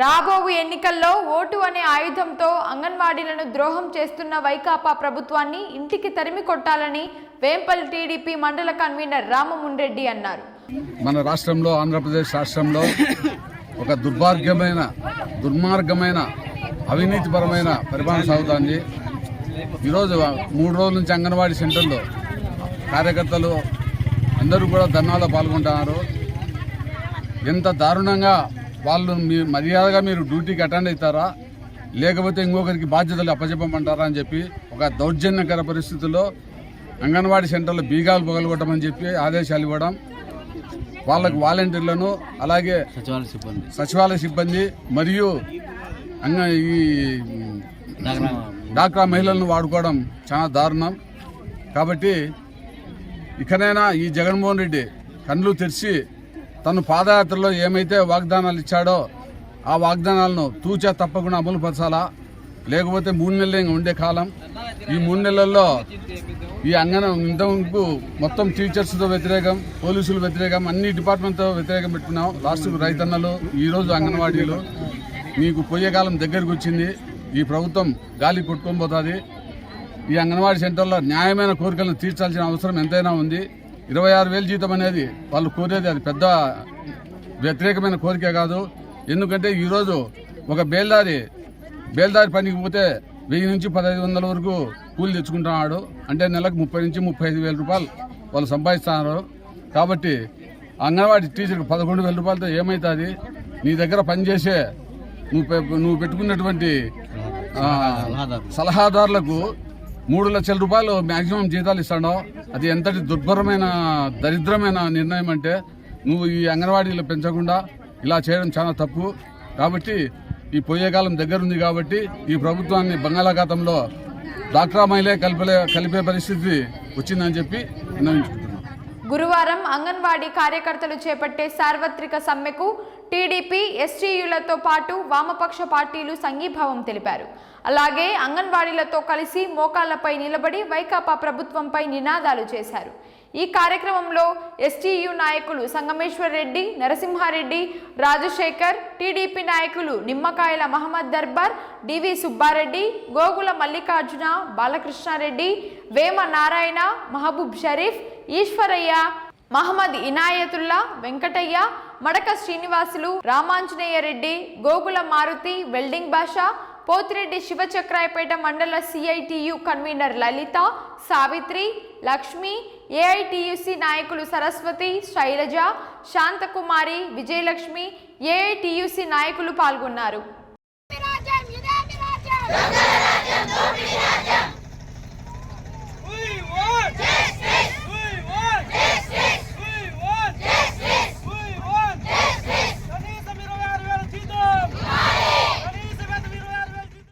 రాబోవు ఎన్నికల్లో ఓటు అనే ఆయుధంతో అంగన్వాడీలను ద్రోహం చేస్తున్న వైకాపా ప్రభుత్వాన్ని ఇంటికి తరిమి కొట్టాలని వేంపల్ టీడీపీ మండల కన్వీనర్ రామముండ్రెడ్డి అన్నారు. మన రాష్ట్రంలో ఆంధ్రప్రదేశ్ రాష్ట్రంలో ఒక దుర్భాగ్యమైన దుర్మార్గమైన అవినీతిపరమైన పరిపాలన సాగుతోంది. ఈరోజు మూడు రోజుల నుంచి అంగన్వాడీ సెంటర్లో కార్యకర్తలు అందరూ కూడా ధర్నాలో పాల్గొంటున్నారు. ఎంత దారుణంగా వాళ్ళు మీ మర్యాదగా మీరు డ్యూటీకి అటెండ్ అవుతారా? లేకపోతే ఇంకొకరికి బాధ్యతలు అప్పచెప్పమంటారా అని చెప్పి ఒక దౌర్జన్యకర పరిస్థితుల్లో అంగన్వాడీ సెంటర్లో బీగాలు పగలగొట్టమని చెప్పి ఆదేశాలు ఇవ్వడం వాళ్ళకు వాలంటీర్లను అలాగే సచివాలయ సిబ్బంది. సచివాలయ సిబ్బంది మరియు అంగ ఈ డాక్రా మహిళలను వాడుకోవడం చాలా దారుణం. కాబట్టి ఇకనైనా ఈ జగన్మోహన్ రెడ్డి కళ్ళు తెరిచి తను పాదయాత్రలో ఏమైతే వాగ్దానాలు ఇచ్చాడో ఆ వాగ్దానాలను తూచా తప్పకుండా అమలు పరచాలా? లేకపోతే మూడు నెలలు ఇంకా ఉండే కాలం? ఈ మూడు నెలల్లో ఈ అంగన ఇంతకు మొత్తం టీచర్స్తో వ్యతిరేకం పోలీసులు వ్యతిరేకం అన్ని డిపార్ట్మెంట్తో వ్యతిరేకం పెట్టుకున్నాం. లాస్ట్కు రైతన్నలు ఈరోజు అంగన్వాడీలు. మీకు పోయే కాలం దగ్గరకు వచ్చింది. ఈ ప్రభుత్వం గాలి కొట్టుకొని పోతుంది. ఈ అంగన్వాడీ సెంటర్లో న్యాయమైన కోరికలను తీర్చాల్సిన అవసరం ఎంతైనా ఉంది. ఇరవై ఆరు వేలు జీతం అనేది వాళ్ళు కోరేది అది పెద్ద వ్యతిరేకమైన కోరిక కాదు. ఎందుకంటే ఈరోజు ఒక బేల్దారి బేల్దారి పనికి పోతే వెయ్యి నుంచి పదహైదు వందల వరకు కూలి తెచ్చుకుంటున్నాడు. అంటే నెలకు ముప్పై నుంచి ముప్పై ఐదు వేల రూపాయలు వాళ్ళు సంపాదిస్తున్నారు. కాబట్టి అంగన్వాడీ టీచర్కి పదకొండు వేల రూపాయలతో ఏమవుతుంది నీ దగ్గర పనిచేసే నువ్వు పె- నువ్వు పెట్టుకున్నటువంటి సలహాదారులకు మూడు లక్షల రూపాయలు మ్యాక్సిమం జీతాలు ఇస్తాడు అది ఎంతటి దుర్భరమైన దరిద్రమైన నిర్ణయం అంటే నువ్వు ఈ అంగన్వాడీలు పెంచకుండా ఇలా చేయడం చాలా తప్పు. కాబట్టి ఈ పోయేకాలం దగ్గరుంది కాబట్టి ఈ ప్రభుత్వాన్ని బంగాళాఖాతంలో డాక్టరా మహిళే కలిపలే కలిపే పరిస్థితి వచ్చిందని చెప్పి విన్నవించుకుంటున్నాను. గురువారం అంగన్వాడీ కార్యకర్తలు చేపట్టే సార్వత్రిక సమ్మెకు టీడీపీ ఎస్టీయులతో పాటు వామపక్ష పార్టీలు సంఘీభావం తెలిపారు. అలాగే అంగన్వాడీలతో కలిసి మోకాళ్ళపై నిలబడి వైకాపా ప్రభుత్వంపై నినాదాలు చేశారు. ఈ కార్యక్రమంలో ఎస్టీయు నాయకులు సంగమేశ్వర్ రెడ్డి నరసింహారెడ్డి రాజశేఖర్ టీడీపీ నాయకులు నిమ్మకాయల మహమ్మద్ దర్బార్ డివి సుబ్బారెడ్డి గోగుల మల్లికార్జున బాలకృష్ణారెడ్డి వేమ నారాయణ మహబూబ్ షరీఫ్ ఈశ్వరయ్య మహమ్మద్ ఇనాయతుల్లా వెంకటయ్య మడక శ్రీనివాసులు రామాంజనేయ రెడ్డి గోగుల మారుతి వెల్డింగ్ భాష పోతిరెడ్డి శివచక్రాయపేట మండల CITU convener Lalitha Savitri Lakshmi AITUC నాయకులు సరస్వతి శైలజ శాంతకుమారి విజయలక్ష్మి ఏఐటియుసి నాయకులు పాల్గొన్నారు.